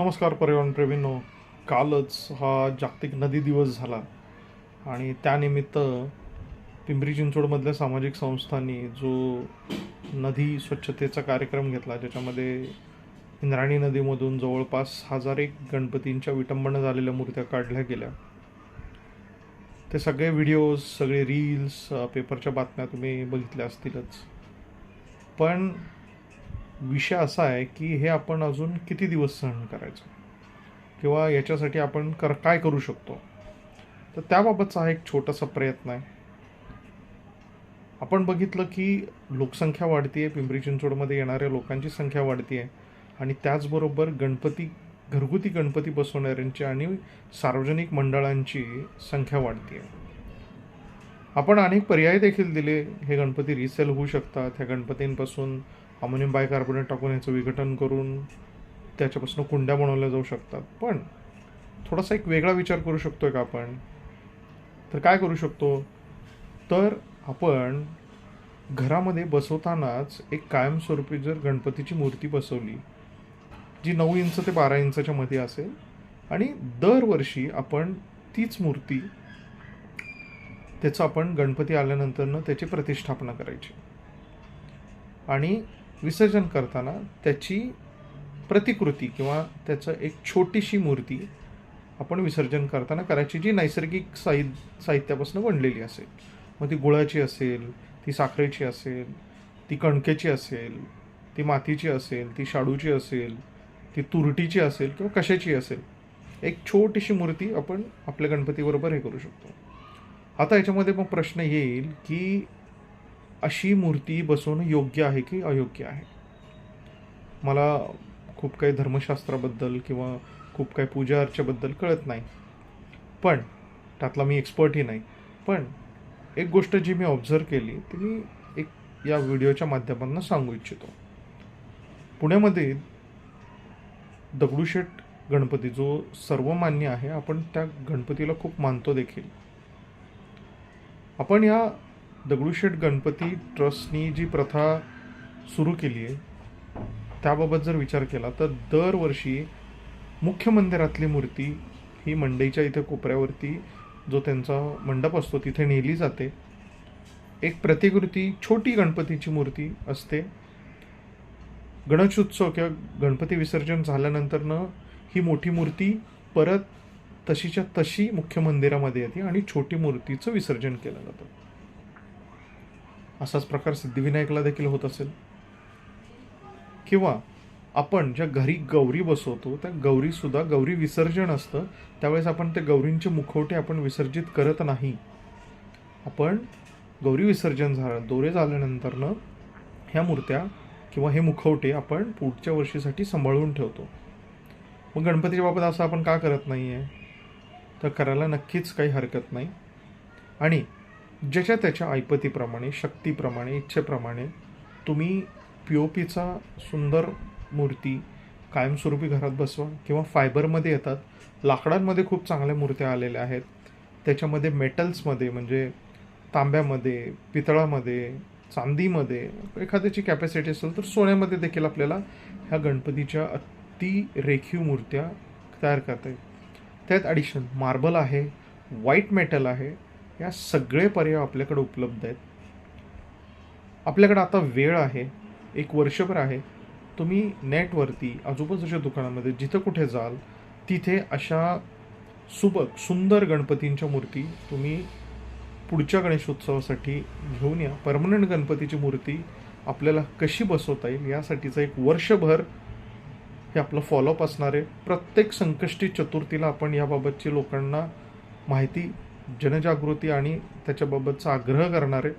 नमस्कार पर्यावरणप्रेमींनो कालच हा जागतिक नदी दिवस झाला. आणि त्यानिमित्त पिंपरी चिंचवडमधल्या सामाजिक संस्थांनी जो नदी स्वच्छतेचा कार्यक्रम घेतला ज्याच्यामध्ये इंद्रायणी नदीमधून जवळपास हजार एक गणपतींच्या विटंबना झालेल्या मूर्त्या काढल्या गेल्या. ते सगळे व्हिडिओज सगळे रील्स पेपरच्या बातम्या तुम्ही बघितल्या असतीलच. पण विषय असा आहे की हे आपण अजून किती दिवस सहन करायचं? किंवा याच्यासाठी आपण कर काय करू शकतो? तर त्याबाबतचा हा एक छोटासा प्रयत्न आहे. आपण बघितलं की लोकसंख्या वाढती आहे पिंपरी चिंचवडमध्ये येणाऱ्या लोकांची संख्या वाढतीये आणि त्याचबरोबर गणपती घरगुती गणपती बसवणाऱ्यांची आणि सार्वजनिक मंडळांची संख्या वाढती आहे आपण अनेक पर्याय देखील दिले. हे गणपती रिसेल होऊ शकतात. ह्या गणपतींपासून अमोनियम बायकार्बोनेट टाकून ह्याचं विघटन करून त्याच्यापासून कुंड्या बनवल्या जाऊ शकतात. पण थोडासा एक वेगळा विचार करू शकतो का आपण? तर काय करू शकतो? तर आपण घरामध्ये बसवतानाच एक कायमस्वरूपी जर गणपतीची मूर्ती बसवली जी नऊ इंच ते बारा इंचाच्या मध्ये असेल आणि दरवर्षी आपण तीच मूर्ती त्याचं आपण गणपती आल्यानंतरनं त्याची प्रतिष्ठापना करायची. आणि विसर्जन करताना त्याची प्रतिकृती किंवा त्याचं एक छोटीशी मूर्ती आपण विसर्जन करताना करायची जी नैसर्गिक साहि साहित्यापासून बनलेली असेल. मग ती गुळाची असेल ती साखरेची असेल ती कणकेची असेल ती मातीची असेल ती शाडूची असेल ती तुरटीची असेल किंवा कशाची असेल एक छोटीशी मूर्ती आपण आपल्या गणपतीबरोबर हे करू शकतो. आता याच्यामध्ये मग प्रश्न येईल की अशी मूर्ती बसवणं योग्य आहे की अयोग्य आहे? मला खूप काही धर्मशास्त्राबद्दल किंवा खूप काही पूजा अर्चेबद्दल कळत नाही. पण त्यातला मी एक्सपर्टही नाही. पण एक गोष्ट जी मी ऑब्झर्व केली ती मी एक या व्हिडिओच्या माध्यमातून सांगू इच्छितो. पुण्यामध्ये दगडूशेठ गणपती जो सर्वमान्य आहे आपण त्या गणपतीला खूप मानतो देखील. आपण या दगडूशेठ गणपती ट्रस्टनी जी प्रथा सुरू केली आहे त्याबाबत जर विचार केला तर दरवर्षी मुख्य मंदिरातली मूर्ती ही मंडईच्या इथे कोपऱ्यावरती जो त्यांचा मंडप असतो तिथे नेली जाते. एक प्रतिकृती छोटी गणपतीची मूर्ती असते. गणेशोत्सव किंवा गणपती विसर्जन झाल्यानंतरनं ही मोठी मूर्ती परत तशीच्या तशी मुख्य मंदिरामध्ये येते आणि छोटी मूर्तीचं विसर्जन केलं जातं. असाच प्रकार सिद्धिविनायकला देखील होत असेल. किंवा आपण ज्या घरी गौरी बसवतो त्या गौरीसुद्धा गौरी विसर्जन असतं. त्यावेळेस आपण त्या गौरींचे मुखवटे आपण विसर्जित करत नाही. आपण गौरी विसर्जन झालं दोरे झाल्यानंतरनं ह्या मूर्त्या किंवा हे मुखवटे आपण पुढच्या वर्षीसाठी सांभाळून ठेवतो. मग गणपतीच्या बाबत असं आपण का करत नाही आहे तर करायला नक्कीच काही हरकत नाही. आणि ज्याच्या त्याच्या ऐपतीप्रमाणे शक्तीप्रमाणे इच्छेप्रमाणे तुम्ही पी ओ पीचा सुंदर मूर्ती कायमस्वरूपी घरात बसवा किंवा फायबरमध्ये येतात. लाकडांमध्ये खूप चांगल्या मूर्त्या आलेल्या आहेत. त्याच्यामध्ये मेटल्समध्ये म्हणजे तांब्यामध्ये पितळामध्ये चांदीमध्ये एखाद्याची कॅपॅसिटी असेल तर सोन्यामध्ये देखील आपल्याला ह्या गणपतीच्या अति रेखीव मूर्त्या तयार करता येईल. त्यात ॲडिशन मार्बल आहे व्हाईट मेटल आहे या सगळे पर्याय आपल्याकडे उपलब्ध आहेत. आपल्याकडे आता वेळ आहे एक वर्षभर आहे. तुम्ही नेटवरती आजूबाजूच्या दुकानामध्ये जिथं कुठे जाल तिथे अशा सुबक सुंदर गणपतींच्या मूर्ती तुम्ही पुढच्या गणेशोत्सवासाठी घेऊन या. परमनंट गणपतीची मूर्ती आपल्याला कशी बसवता येईल यासाठीचं एक वर्षभर हे आपलं फॉलोअप असणार आहे. प्रत्येक संकष्टी चतुर्थीला आपण याबाबतची लोकांना माहिती जनजागृती आणि त्याच्याबाबतचा आग्रह करणारे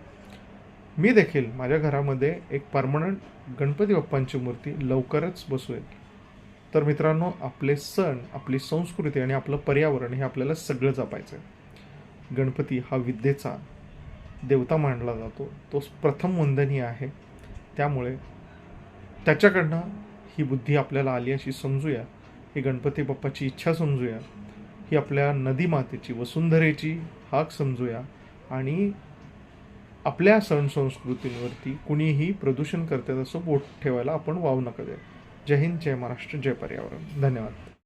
मी देखील माझ्या घरामध्ये एक परमनंट गणपती बाप्पांची मूर्ती लवकरच बसवेल तर मित्रांनो आपले सण आपली संस्कृती आणि आपलं पर्यावरण हे आपल्याला सगळं जपायचं आहे गणपती हा विद्येचा देवता मानला जातो. तो प्रथम वंदनीय आहे. त्यामुळे त्याच्याकडनं ही बुद्धी आपल्याला आली अशी समजूया. ही गणपती बाप्पाची इच्छा समजूया. ही आपल्या नदी मातेची वसुंधरेची हाक समजूया आणि आपल्या सण संस्कृतींवरती कुणीही प्रदूषण करतात असं बोट ठेवायला आपण वाव नका द्या जय हिंद जय महाराष्ट्र जय पर्यावरण. धन्यवाद.